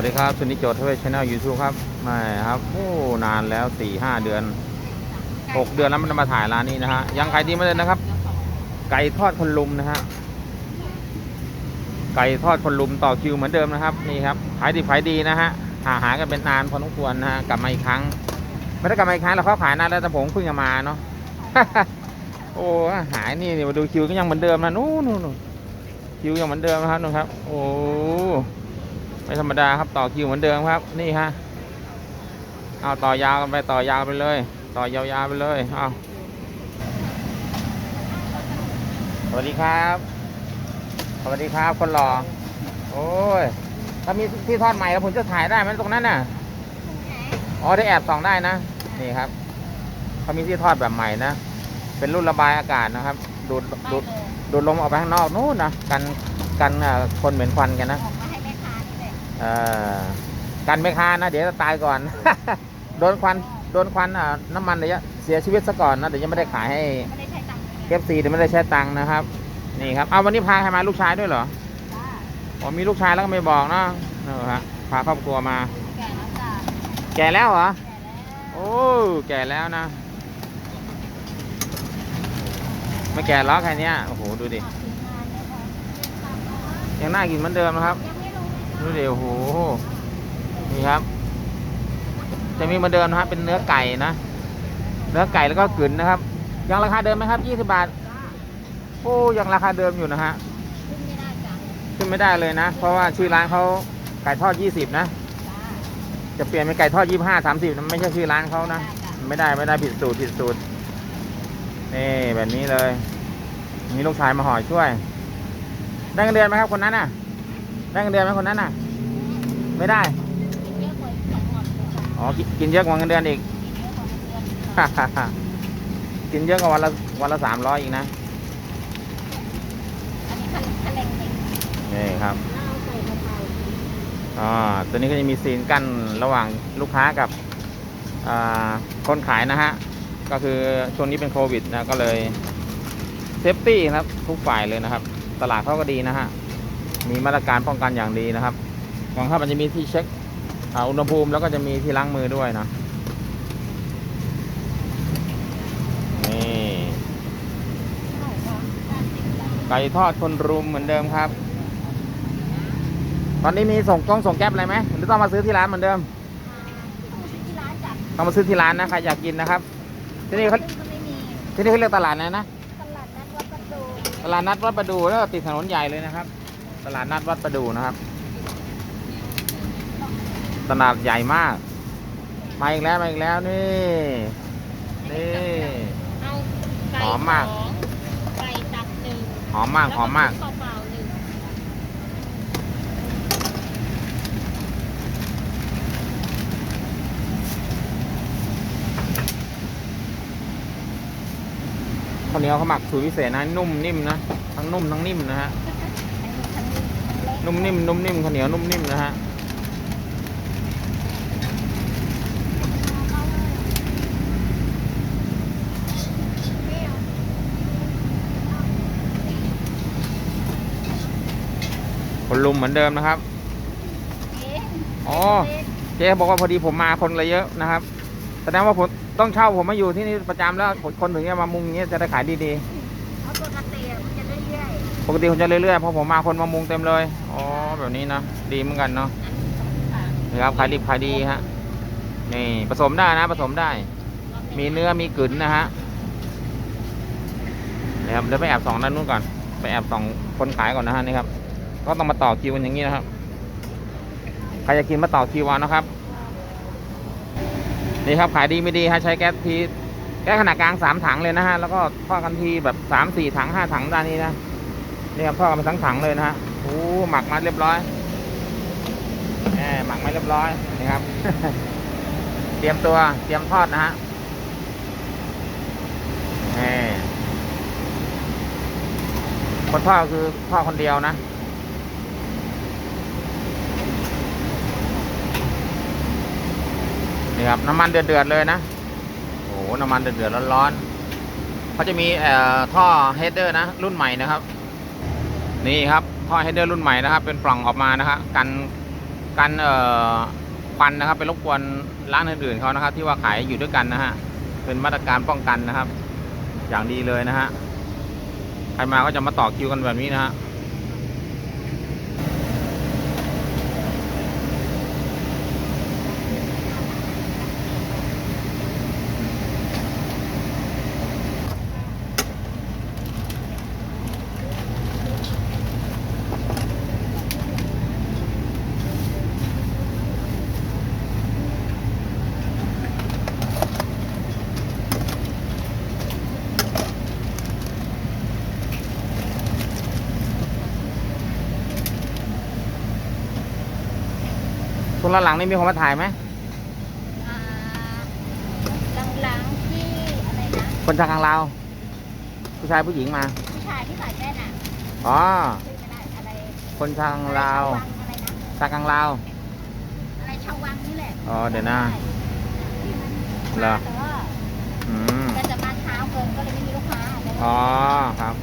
วัสดีครับสุนิจโจทย์ทวีชแนลยูทูบครับไม่ครับโอ้นานแล้วสี่ห้าเดือนหกเดือนแล้วมันมาถ่ายร้านนี้นะฮะยังขายดีมาเลยนะครับ ไก่ทอดคนลุมนะฮะไก่ทอดคนลุมต่อคิวเหมือนเดิมนะครับนี่ครับขายดีขายดีนะฮะหาหากันเป็นนานพอสมควรนะฮะกลับมาอีกครั้งไม่ได้กลับมาอีกครั้งเราเขาขายนานแล้วแต่ผมเพิ่งจะมาเนาะโอ้หายนี่นี่มาดูคิวก็ยังเหมือนเดิมนะนู่นนู่นนู่นคิวยังเหมือนเดิมนะครับนู่นครับ โอ้ ไม่ธรรมดาครับต่อคิวเหมือนเดิมครับ นี่ฮะเอาต่อยาวกันไปต่อยาวไปเลย ต่อยาวๆไปเลยเอาสวัสดีครับ สวัสดีครับคนหล่อโอ้ยถ้ามีที่ทอดใหม่แล้วผมจะถ่ายได้ไหมตรงนั้นน่ะอ๋อได้แอบส่องได้นะนี่ครับเขามีที่ทอดแบบใหม่นะเป็นรุ่นระบายอากาศนะครับ ดูดดูดดูดลมออกไปข้างนอกนู้นนะกันกันเอ่อคนเหม็นควันกันนะ กันไม่คานะเดี๋ยวจะตายก่อน โดนควันโดนควันอะน้ำมันเดี๋ยวจะเสียชีวิตซะก่อนนะเดี๋ยวยังไม่ได้ขายให้ไม่ได้ใช้ตังค์เลยเคฟซีเดี๋ยวไม่ได้ใช้ตังค์นะครับ นี่ครับเอาวันนี้พาใครมาลูกชายด้วยเหรอจ้าอ๋อมีลูกชายแล้วก็ไม่บอกเนาะเออฮะพาครอบครัวมา แก่แล้วจ้าแก่แล้วเหรอแก่แล้วโอ้แก่แล้วนะไม่แก่ล้อกแค่เนี้ยโอ้โหดูดิออกถึงงานแล้วค่ะยังน่ากินเหมือนเดิมนะครับ ยังไม่รู้ดูดิโอ้โหนี่ครับ จะมีมาเดิมนะฮะเป็นเนื้อไก่นะเนื้อไก่แล้วก็กลืนนะครับยังราคาเดิมไหมครับยี่สิบาทโอ้ยังราคาเดิมอยู่นะฮะขึ้นไม่ได้จ้าขึ้นไม่ได้เลยนะ เพราะว่าชื่อร้านเขาไก่ทอดยี่สิบนะ จะเปลี่ยนเป็นไก่ทอดยี่ห้าสามสิบไม่ใช่ชื่อร้านเขานะไม่ได้ไม่ได้ผิดสูตรผิดสูตรนี่แบบนี้เลยมีลูกชายมาห่อช่วย ได้เงินเดือนไหมครับคนนั้นน่ะ ได้เงินเดือนไหมคนนั้นน่ะ ไม่ได้เยอะกว่าสองหมดเลยจ้าอ๋อกินกินเยอะกว่าเงินเดือนอีกกินเยอะกว่ากินเยอะกว่าวันละวันละสามร้อยอีกนะนี่ครับอ๋อตัวนี้ก็จะมีซีนกั้นระหว่างลูกค้ากับอ่าคนขายนะฮะ ก็คือช่วงนี้เป็นโควิดนะ ก็เลยเซฟตี้ครับ ทุกฝ่ายเลยนะครับ ตลาดเขาก็ดีนะฮะ มีมาตรการป้องกันอย่างดีนะครับของถ้ามันจะมีที่เช็คอ่าอุณหภูมิแล้วก็จะมีที่ล้างมือด้วยนะนี่ใช่ค่ะแปดสิบแล้วไก่ทอดคนรุมเหมือนเดิมครับ ตอนนี้มีส่งกล้องส่งแก๊ปอะไรไหมหรือต้องมาซื้อที่ร้านเหมือนเดิมต้องซื้อที่ร้านจ้ะต้องมาซื้อที่ร้านนะใครอยากกินนะครับ ที่นี่เขาก็ไม่มีที่นี่เขาเรียกตลาดอะไรนะตลาดนัดวัดประตูตลาดนัดวัดประดูแล้วก็ติดถนนใหญ่เลยนะครับ ตลาดนัดวัดประดูนะครับ ตลาดใหญ่มาก มาอีกแล้วมาอีกแล้วนี่ นี่เอาไก่หอมมาก สองไก่ตับหนึ่งหอมมากหอมมาก แล้วเปล่าๆหนึ่งข้าวเหนียวเขาหมักสูตรพิเศษนะนุ่มนิ่มนะทั้งนุ่มทั้งนิ่มนะฮะอันนี้ทั้ง นี้เล็กนุ่มนิ่มนุ่มนิ่มข้าวเหนียวนุ่มนิ่มนะฮะเปรี้ยวคนลุมเหมือนเดิมนะครับเอ๊ะอ๋อเจ๊บอกว่าพอดีผมมาคนเลยเยอะนะครับแสดงว่าผมต้องเช่าผมมาอยู่ที่นี่ประจำแล้วคนถึงจะมามุงอย่างเงี้ยจะได้ขายดีเอาปกติอะมันจะเรื่อยๆ ปกติผมจะเรื่อยๆ พอผมมาคนมามุงเต็มเลยอ๋อ แบบนี้นะดีเหมือนกันเนาะๆอันนี้สองค่ะนี่ครับขายดิบขายดีฮะนี่ผสมได้นะผสมได้ มีเนื้อมีกลืนนะฮะนี่ครับเดี๋ยวไปแอบส่องด้านนู้นก่อน ไปแอบส่องคนขายก่อนนะฮะนี่ครับ ก็ต้องมาต่อคิวกันอย่างนี้นะครับใครจะกินมาต่อคิวเอานะครับนี่ครับขายดีไม่ดีฮะใช้แก๊สทีแก๊สขนาดกลางสามถังเลยนะฮะแล้วก็ทอดกันทีแบบสามสี่ถังห้าถังด้านนี้นะนี่ครับทอดกันเป็นทั้งถังเลยนะฮะโอ้หมักมาเรียบร้อยแหมหมักมาเรียบร้อยนี่ครับ เตรียมตัวเตรียมทอดนะฮะแหมคนทอดคือทอดคนเดียวนะนี่ครับน้ำมันเดือดๆเลยนะโอ้โหน้ำมันเดือดๆร้อนๆเขาจะมีท่อเฮดเดอร์นะ รุ่นใหม่นะครับ นี่ครับ ท่อเฮดเดอร์รุ่นใหม่นะครับ เป็นปล่องออกมานะฮะกันกันเอ่อควันนะครับไปรบกวนร้านอื่นๆเขานะครับ ที่ว่าขายอยู่ด้วยกันนะฮะเป็นมาตรการป้องกันนะครับ อย่างดีเลยนะฮะใครมาก็จะมาต่อคิวกันแบบนี้นะฮะ คนละหลังนี่มีคนมาถ่ายไหมอ่าหลังๆที่อะไรนะคนชาวกลางลาวผู้ชายผู้หญิงมา ผู้ชายที่ใส่แว่นอะอ๋อ ชื่อไม่ได้อะไรคนชาวกลางลาวอะไรนะชาวกลางลาว อะไรชาววังนี่แหละอ๋อเดี๋ยวนะเหรอแต่ว่าอืมแกจะมาเช้าเกินก็เลยไม่มีลูกค้าแต่อ๋ว่าอครับ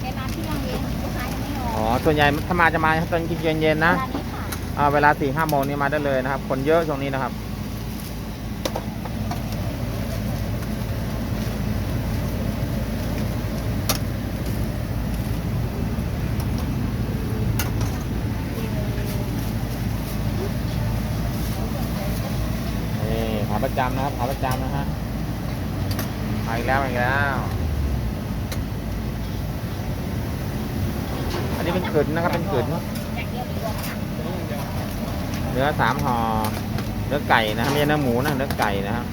แกมาที่ยังเย็นลูกค้ายังไม่ออ๋ออกส่วนใหญ่ถ้ามาจะมาตอนเย็นๆนะ ร้านนี้ค่ะอ่า เวลาสี่ห้าโมงนี่มาได้เลยนะครับ คนเยอะช่วงนี้นะครับนี่ขาประจำนะครับขาประจำนะฮะมาอีกแล้วมาอีกแล้ว อันนี้เป็นกึ่นนะครับเป็นกึ่น อย่างเดียวดีกว่าค่ะ เนื้อสามห่อเนื้อไก่นะครับไม่ใช่เนื้อหมูนะเนื้อไก่นะครับ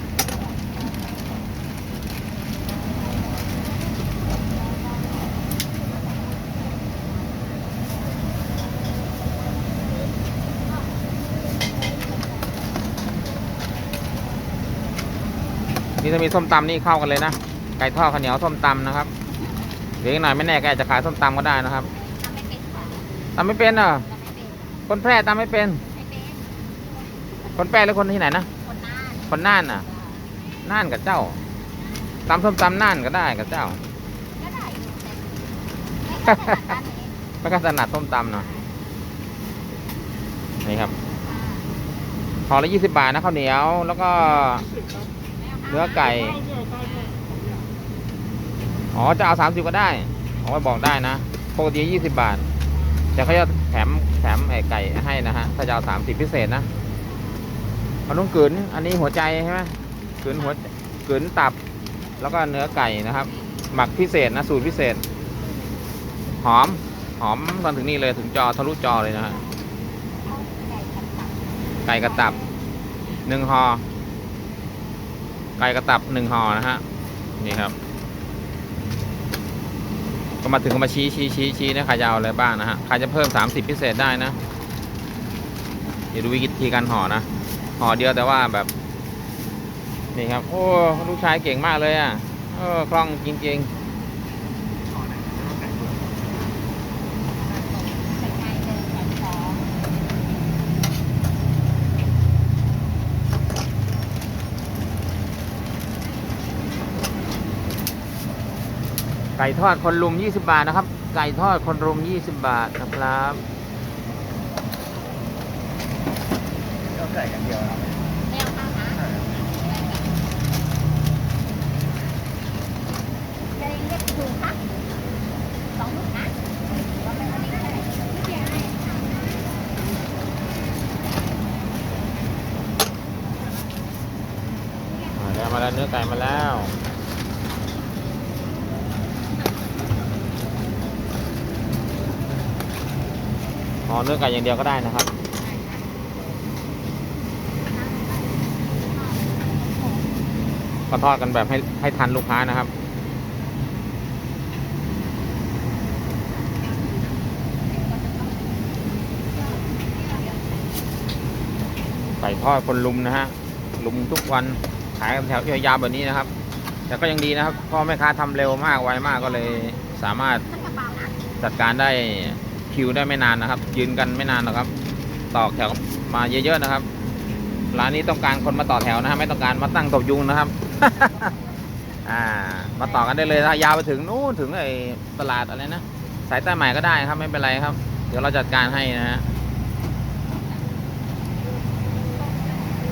นี่ถ้ามีส้มตำนี่เข้ากันเลยนะ ไก่ทอดข้าวเหนียวส้มตำนะครับเดี๋ยวอีกหน่อยไม่แน่แกอาจจะขายส้มตำก็ได้นะครับตำไม่เป็นเหรอทำไม่เป็นคนแพร่ตำไม่เป็น คนแพร่หรือคนที่ไหนนะ คนน่านคนน่านน่ะ น่านกับเจ้าตำส้มตำน่านก็ได้กับเจ้า ก็ได้อยู่แต่ไม่ขนาดนั้นนี้ไม่ก็ถนัดส้มตำเนาะ นี่ครับห่อละยี่สิบบาทนะข้าวเหนียว แล้วก็เนื้อไก่ อ๋อ จะเอาสามสิบก็ได้อ๋อบอกได้นะปกติยี่สิบบาท แต่เขาจะแถมแถมไอ้ไก่ให้นะฮะ ถ้าจะเอาสามสิบพิเศษนะ มันต้องกลืนอันนี้หัวใจใช่ไหมกลืนหัวกลืนตับ แล้วก็เนื้อไก่นะครับ หมักพิเศษนะสูตรพิเศษ หอมหอมตอนถึงนี่เลยถึงจอทะลุจอเลยนะฮะไก่กระตับหนึ่งหอไก่กระตับหนึ่งหอนะฮะนี่ครับ ก็มาถึงก็มาชี้ชี้ชี้ชี้นะใครจะเอาอะไรบ้างนะฮะใครจะเพิ่ม30พิเศษได้นะเดี๋ยวดูวิธีการห่อนะ ห่อเดียวแต่ว่าแบบ นี่ครับ โอ้ลูกชายเก่งมากเลยอะเออคล่องจริงไก่เลยไก่สองๆไก่ทอดคนรุม 20 บาทนะครับ ไก่ทอดคนรุม 20 บาทนะครับ ใส่กันเดียวนะแนวข้างนะจะเรียกถูกคะสองหมื่นนะว่าเป็นวันนี้เท่าไหร่ไม่เพียงให้มาแล้วมาแล้วเนื้อไก่มาแล้วอ๋อเนื้อไก่อย่างเดียวก็ได้นะครับ ก็ทอดกันแบบให้ให้ทันลูกค้านะครับ ไก่ทอดคนลุมนะฮะ ลุมทุกวันขายกันแถวยาวๆแบบนี้นะครับ แต่ก็ยังดีนะครับพราะแม่ค้าทำเร็วมากไวมากก็เลยสามารถจัดการได้คิวได้ไม่นานนะครับ ยืนกันไม่นานหรอกครับ ต่อแถวมาเยอะๆนะครับ ร้านนี้ต้องการคนมาต่อแถวนะฮะไม่ต้องการมาตั้งตบยุงนะครับ อ่า มาต่อกันได้เลยนะยาวไปถึงนู้นถึงไอ้ตลาดอะไรนะสายใต้ใหม่ก็ได้ครับไม่เป็นไรครับ เดี๋ยวเราจัดการให้นะฮะ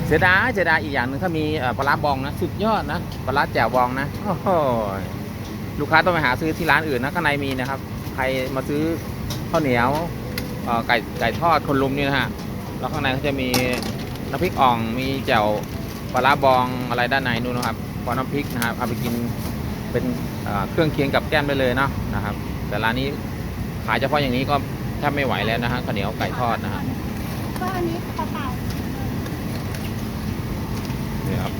เสียดายเสียดายอีกอย่างหนึ่งถ้ามีปลาบองนะสุดยอดนะปลาแจ่วบองนะโอ้โหลูกค้าต้องไปหาซื้อที่ร้านอื่นนะข้างในมีนะครับ ใครมาซื้อข้าวเหนียวไก่ไก่ทอดคนลุมนี่นะฮะแล้วข้างในเขาจะมี น้ำพริกอ่องมีแจ่วปลาร้าบองอะไรด้านในนู่นนะครับพอน้ำพริกนะครับเอาไปกินเป็นเอ่อเครื่องเคียงกับแก้มไปเลยเนาะนะครับ แต่ร้านนี้ขายเฉพาะอย่างนี้ก็แทบไม่ไหวแล้วนะฮะข้าวเหนียวไก่ทอดนะฮะก็อันนี้เปล่านี่ครับ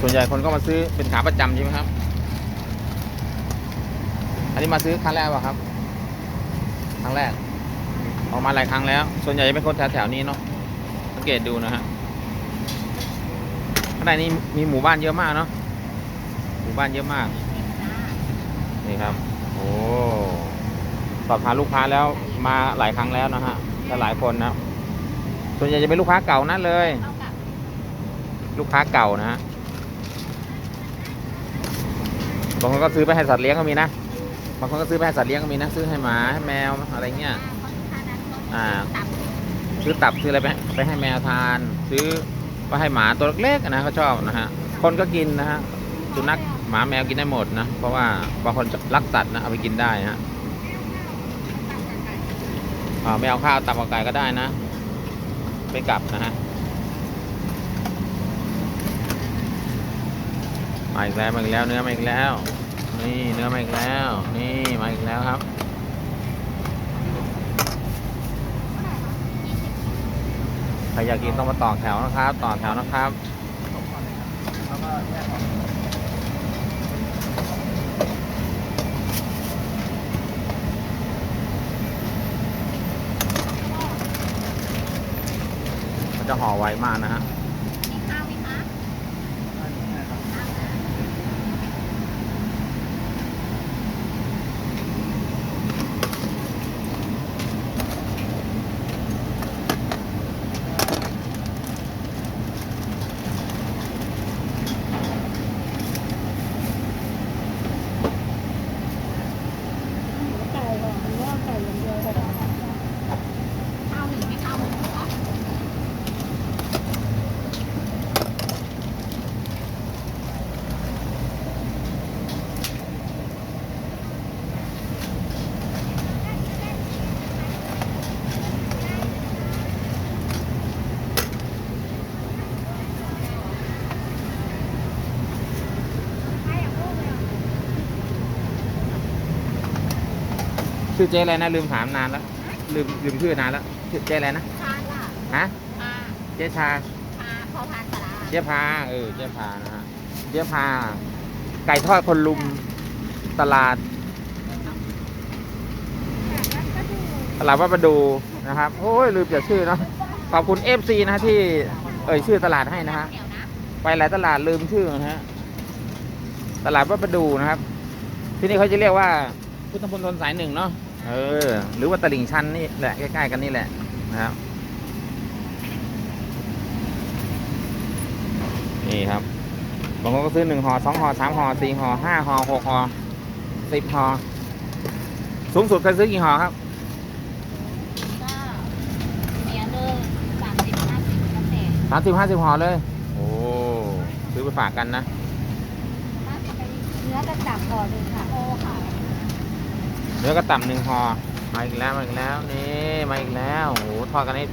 ส่วนใหญ่คนก็มาซื้อเป็นขาประจำใช่ไหมครับ อันนี้มาซื้อครั้งแรกป่ะครับ ครั้งแรก ออกมาหลายครั้งแล้ว ส่วนใหญ่จะเป็นคนแถวๆนี้เนาะ สังเกตดูนะฮะข้างในนี้มีหมู่บ้านเยอะมากเนาะหมู่บ้านเยอะมาก นี่ครับ โอ้สอบถามลูกค้าแล้วมาหลายครั้งแล้วนะฮะและหลายคนนะส่วนใหญ่จะเป็นลูกค้าเก่านั่นเลย ลูกค้าเก่านะฮะบางคนก็ซื้อไปให้สัตว์เลี้ยงก็มีนะบางคนก็ซื้อไปให้สัตว์เลี้ยงก็มีนะซื้อให้หมาให้แมวอะไรเงี้ยอ่า ซื้อตับซื้ออะไรไปไปให้แมวทาน ซื้อไปให้หมาตัวเล็กๆนะเขาชอบนะฮะคนก็กินนะฮะสุนัขหมาแมวกินได้หมดนะ เพราะว่าบางคนรักสัตว์นะเอาไปกินได้ฮะอ่าไม่เอาข้าวตับกับไก่ก็ได้นะไม่กลับนะฮะมาอีกแล้วมาอีกแล้วเนื้อมาอีกแล้ว นี่เนื้อมาอีกแล้ว นี่มาอีกแล้วครับ ใค รอยากกินต้องมาต่อแถวนะครับ ต่อแถวนะครับมันจะห่อไวมากนะฮะ มีข้าวไหมคะ ไก่ก่อนหรือว่าไก่อย่างเดียวก็ได้ ข้าวหนึ่งไม่ข้าวหนึ่งเหรอ ชื่อเจ๊อะไรนะลืมถามนานแล้วลืมลืมชื่อนานแล้วชื่อเจ๊อะไรนะชาล่ะฮะชาเจ๊ชาชาพอพานสลาเจ๊พาเออเจ๊พานะฮะเจ๊พา ไก่ทอดคนลุมตลาด ตลาดวัดประดูนะครับโอ้ยลืมจากชื่อเนาะขอบคุณเอฟซีนะฮะที่ เอ่ยชื่อตลาดให้นะฮะเดี๋ยวนะไปหลายตลาดลืมชื่อนะฮะตลาดวัดประดูนะครับ ที่นี่เขาจะเรียกว่าพุทธมณฑลสายหนึ่งเนาะ เออ หรือว่าตลิ่งชันนี่แหละใกล้ๆกันนี่แหละนะครับ นี่ครับ บางคนก็ซื้อหนึ่งห่อสองห่อสามห่อสี่ห่อห้าห่อหกห่อสิบห่อสูงสุดเคยซื้อกี่ห่อครับก็เมียเลิกสามสิบห้าสิบแล้วแต่สามสิบห้าสิบห่อเลย โอ้ ซื้อไปฝากกันนะน่าจะไปเนื้อกระจับก่อนเลยค่ะโอ้ค่ะ เนื้อกระต่ำหนึ่งห่อมาอีกแล้วมาอีกแล้วนี่มาอีกแล้วโอ้โหทอดกันให้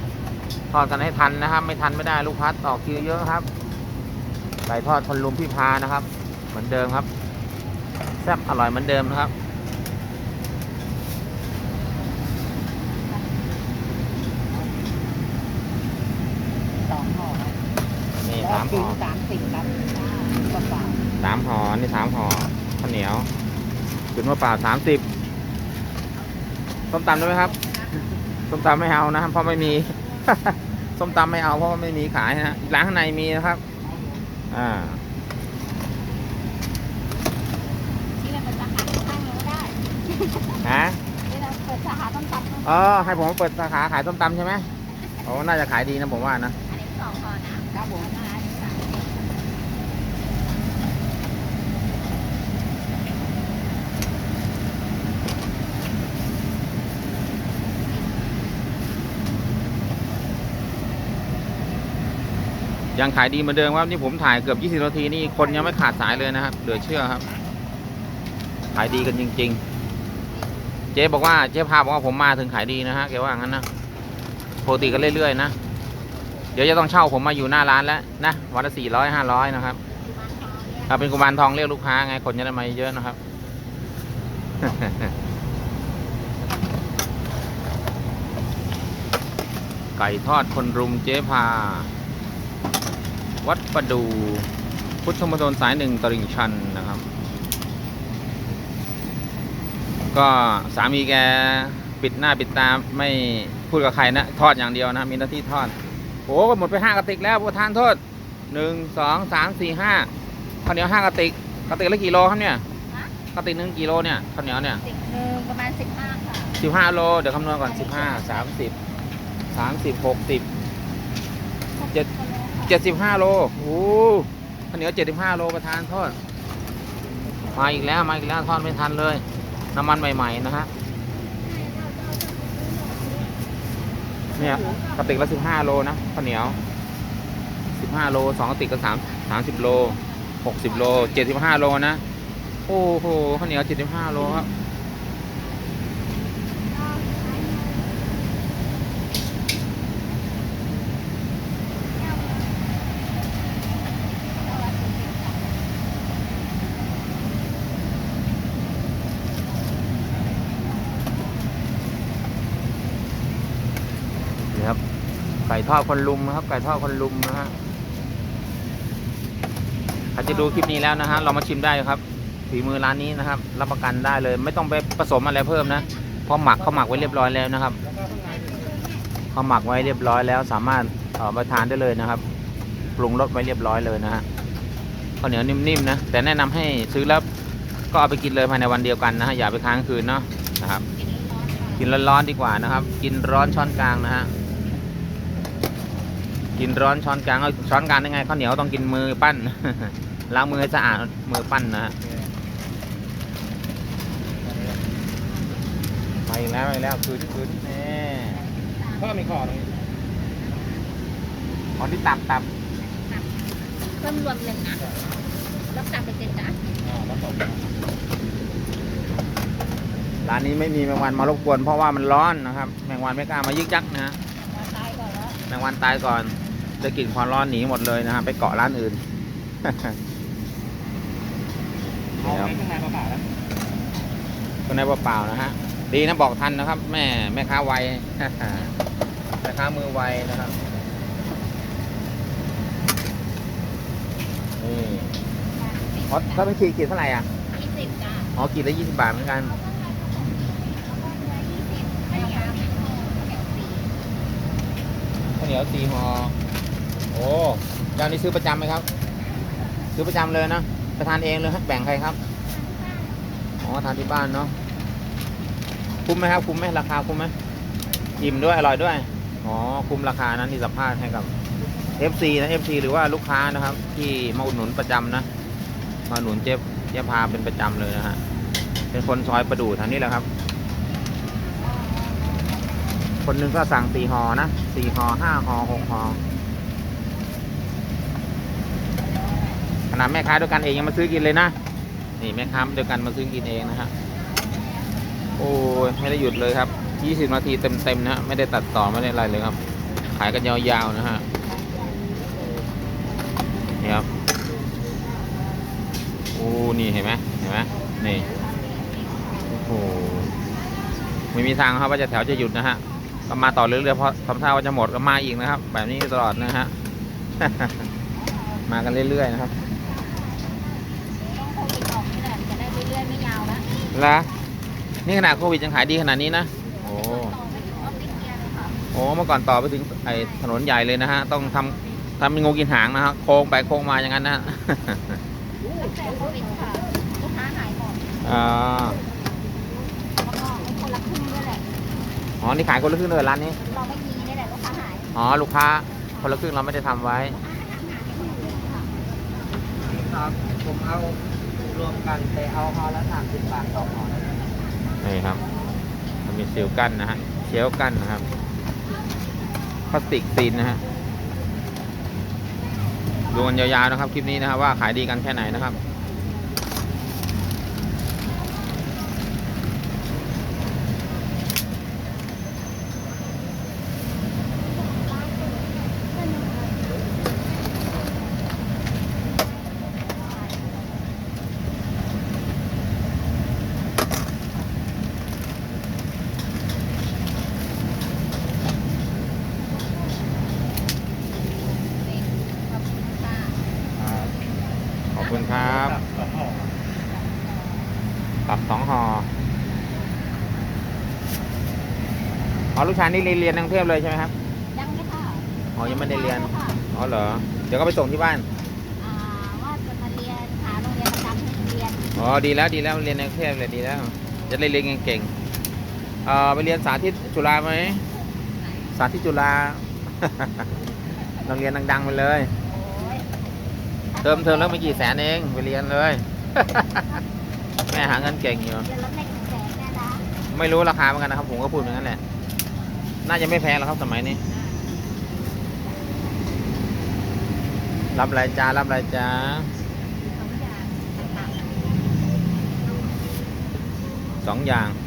ทอดกันให้ทันนะครับ ไม่ทันไม่ได้ลูกพัดต่อคิวเยอะครับไก่ทอดคนลุมพี่พานะครับ เหมือนเดิมครับแซ่บอร่อยเหมือนเดิมนะครับสองห่อครับนี่แล้วสามถึห่งอสามสิบครับกระเป๋าสามห่อนี่สามห่อข้าวเหนียวจุดมะเปล่าสามสิบ ส้มตำด้วยไหมครับ ส้มตำไม่เอานะครับเพราะไม่มี ส้มตำไม่เอาเพราะว่าไม่มีขายนะร้านข้างในมีนะครับ อ่าที่เราเปิดสาขาข้างๆเราก็ได้ฮะที่เราเปิดสาขาต้มตำเออให้ผมเปิดสาขาขายส้มตำใช่ไหมโอ้น่าจะขายดีนะผมว่านะ อันนี้สองพอนะครับ ผม แล้วก็อันนี้สามสิบ ยังขายดีเหมือนเดิมครับนี่ผมถ่ายเกือบ 20 นาทีนี่คนยังไม่ขาดสายเลยนะครับเหลือเชื่อครับ ขายดีกันจริง ๆ เจ๊บอกว่าเจ๊พาบอกว่าผมมาถึงขายดีนะฮะแกว่างั้นนะปกติก็เรื่อยๆนะเดี๋ยวจะต้องเช่าผมมาอยู่หน้าร้านแล้วนะวันละสี่ร้อยห้าร้อยนะครับถ้าเป็นกุมารทองเรียกลูกค้าไงคนจะได้มาเยอะนะครับ ไก่ทอดคนรุมเจ๊พา วัดประดู พุทธมณฑลสายหนึ่งตลิ่งชันนะครับ ก็สามีแกปิดหน้าปิดตาไม่พูดกับใครนะ ทอดอย่างเดียวนะ มีหน้าที่ทอดโอ้หมดไปห้ากระติกแล้วประทานโทษหนึ่งสองสามสี่ห้าข้าวเหนียวห้ากระติกกระติกละกี่โลครับเนี่ยกระติกหนึ่งกี่โลเนี่ยข้าวเหนียวเนี่ยสิบหนึ่งประมาณสิบห้าค่ะสิบห้าโลเดี๋ยวคำนวณก่อนสิบห้าสามสิบสามสิบหกสิบเจ็ด เจ็ดสิบห้าโลโอ้ข้าวเหนียวเจ็ดสิบห้าโลประทานโทษมาอีกแล้วมาอีกแล้วทอดไม่ทันเลย น้ำมันใหม่ ๆ นะฮะ เนี่ยกระติกละสิบห้าโลนะข้าวเหนียวสิบห้าโลสองกระติกก็สามสามสิบโลหกสิบโลเจ็ดสิบห้าโลนะ โอ้โหข้าวเหนียวเจ็ดสิบห้าโลครับ ทอดคนลุมนะครับ ไก่ทอดคนลุมนะฮะใครจะดูคลิปนี้แล้วนะฮะเรามาชิมได้ครับฝีมือร้านนี้นะครับ รับประกันได้เลย ไม่ต้องไปผสมอะไรเพิ่มนะเพราะหมักเขาหมักไว้เรียบร้อยแล้วนะครับเขาหมักไว้เรียบร้อยแล้ว สามารถเอาไปทานได้เลยนะครับปรุงรสไว้เรียบร้อยเลยนะฮะข้าวเหนียวนิ่มๆนะแต่แนะนำให้ซื้อแล้วก็เอาไปกินเลยภายในวันเดียวกันนะฮะอย่าไปค้างคืนเนาะนะครับ กินร้อนๆดีกว่านะครับ กินร้อนช้อนกลางนะฮะ กินร้อนช้อนกลางเอาช้อนกลางได้ไงข้าวเหนียวต้องกินมือปั้น ล้างมือให้สะอาดมือปั้นนะฮะไปอีกแล้วไปอีกแล้วคืนคืนแน่เพิ่มอีกขอหนึงอ๋อที่ตับตับเพิ่มรวมหนึ่งนะแล้วกลับไปเจ็ดจ้ะอ่าแล้วตบร้านนี้ไม่มีแมงวันมารบกวนเพราะว่ามันร้อนนะครับ แมงวันไม่กล้ามายึกยักนะฮะมาตายก่อนแล้วแมงวันตายก่อน จะกลิ่นความร้อนหนีหมดเลยนะฮะไปเกาะร้านอื่นเอานี่ครับไว้ข้างในเปล่าๆแล้วคนในเปล่าๆนะฮะดีนะบอกทันนะครับ แม่แม่ค้าไวแม่ค้ามือไวนะครับนี่เพราะถ้าเป็นขีดขีดเท่าไหร่อะยี่สิบจ้ะอ๋อขีดละยี่สิบบาทเหมือนกันไม่เอาค่ะข้าวเหนียวสี่ห่อ โอ้เจ้านี้ซื้อประจำไหมครับ ซื้อประจำเลยนะไปทานเองเลยฮะแบ่งใครครับอ๋อทานที่บ้านเนาะคุ้มไหมครับคุ้มไหมราคาคุ้มไหมอิ่มด้วยอร่อยด้วยอ๋อคุ้มราคานั้นที่สัมภาษณ์ให้กับ FC นะ FC หรือว่าลูกค้านะครับ ที่มาอุดหนุนประจำนะ มาอุดหนุนเจ๊เจ๊พาเป็นประจำเลยนะฮะเป็นคนซอยประดู่ทางนี้แหละครับ คนหนึ่งก็สั่งสี่ห่อนะสี่ห่อห้าห่อหกห่อ นาดแม่ค้าด้วยกันเองยังมาซื้อกินเลยนะนี่แม่ค้าด้วยกันมาซื้อกินเองนะฮะโอ้ยไม่ได้หยุดเลยครับยี่สิบนาทีเต็มๆนะฮะไม่ได้ตัดต่อไม่ได้อะไรเลยครับ ขายกันยาวๆนะฮะนี่ครับโอ้นี่เห็นไหมเห็นไหมนี่โอ้โหไม่มีทางครับว่าจะแถวจะหยุดนะฮะก็มาต่อเรื่อยๆเพราะทำท่าว่าจะหมดก็มาอีกนะครับ แบบนี้ตลอดนะฮะมากันเรื่อยๆนะครับ ต้องโควิดออกนี่แหละจะ ได้เรื่อยๆไม่ยาวแล้วละนี่ขนาดโควิดยังขายดีขนาดนี้นะ โอ้ ต่อไปถึงออฟฟิศเกียร์เลยค่ะโอ้เมื่อก่อนต่อไปถึงไอ้ถนนใหญ่เลยนะฮะ ต้องทำทำเป็นงูกินหางนะฮะโค้งไปโค้งมาอย่างนั้นนะฮะตั้งแต่โควิดค่ะลูกค้าหายหมดอ่าแล้วก็เป็นคนละครึ่งด้วยแหละ อ๋อ นี่ขายคนละครึ่งเลยร้านนี้ เราไม่มีนี่แหละลูกค้าหายอ๋อ ลูกค้าคนละครึ่งเราไม่ได้ทำไว้ ครับ ผมเอา รวมกันแต่เอาห่อละสามสิบบาทต่อห่อนะนี่ครับมันมีซีลกั้นนะฮะเชลกั้นนะครับพลาสติกซีนนะฮะดูกันยาวๆนะครับคลิปนี้นะครับว่าขายดีกันแค่ไหนนะครับ คุณค่ะขอบคุณครับปรับสองห่ออ๋อลูกชายนี่เรียนเรียนในกรุงเทพเลยใช่ไหมครับยังไม่ค่ะอ๋อยังไม่ได้เรียนค่ะอ๋อเหรอเดี๋ยวก็ไปส่งที่บ้านอ่าว่าจะมาเรียนหาโรงเรียนประจำให้เรียนอ๋อดีแล้วดีแล้วเรียนในกรุงเทพเลยดีแล้ว จะได้เรียนเก่งๆเอ่อไปเรียนสาธิตจุฬาไหมสาธิตจุฬาโรงเรียนดังๆไปเลยโอ้ย เติมเทอมแล้วไม่กี่แสนเองไปเรียนเลย แม่หาเงินเก่งอยู่ เดือนละไม่กี่แสนแน่นะไม่รู้ราคาเหมือนกันนะครับ ผมก็พูดอย่างนั้นแหละ น่าจะไม่แพงหรอกครับสมัยนี้ รับรายจ้ารับรายจ้าสองอย่างต่างสองอย่าง ๆ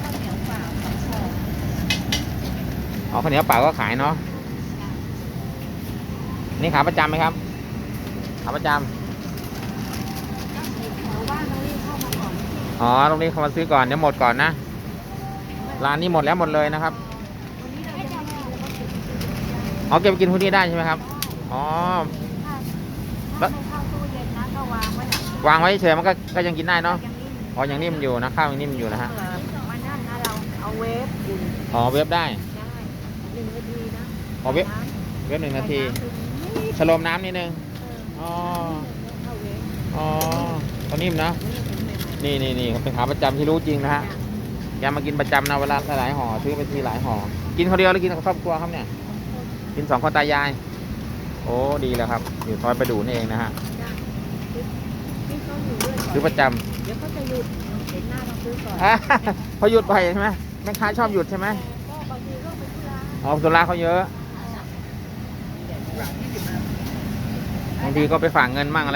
ข้าวเหนียวเปล่าสองห่อ อ๋อข้าวเหนียวเปล่าก็ขายเนาะนี่ขาประจำไหมครับขาประจำหรือว่าต้องรีบเข้ามาก่อนอ๋อตรงนี้เขามาซื้อก่อนเดี๋ยวหมดก่อนนะร้านนี้หมดแล้วหมดเลยนะครับวันนี้เราจะมาอ๋อเก็บไปกินพรุ่งนี้ได้ใช่ไหมครับอ๋อถ้าไม่เข้าตู้เย็นนะก็วางไว้หลังวางไว้เฉยๆมันก็ก็ยังกินได้เนาะยังนิ่มอ๋อยังนิ่มอยู่นะข้าวยังนิ่มอยู่นะฮะเผื่อวันนั้นนะเราเอาเวฟอุ่นอ๋อเว็บได้ได้ หนึ่งนาทีนะอ๋อเว็บเว็บหนึ่งนาทีชโลมน้ำนิดนึงอ๋อ เข้าเวฟอ๋อเขานิ่มนะ นี่เป็นแบบนี่นี่นี่เป็นขาประจำที่รู้จริงนะฮะแกมากินประจำนะเวลาหลายๆห่อซื้อไปทีหลายห่อกินคนเดียวหรือกินกับครอบครัวครับเนี่ย กินสองคนตายาย โอ้ดีแล้วครับ อยู่ซอยประดูนี่เองนะฮะพี่ต้องอยู่ด้วยก่อนซื้อประจเดี๋ยวเขาจะหยุดเห็นหน้าต้องซื้อก่อนำอะพอหยุดไปใช่ไหมแม่ค้าชอบหยุดใช่ไหมก็บางทีก็ไป ธุระอ๋อสุราเขาเยอะ บางทีก็ไปฝากเงินมั่งอะไร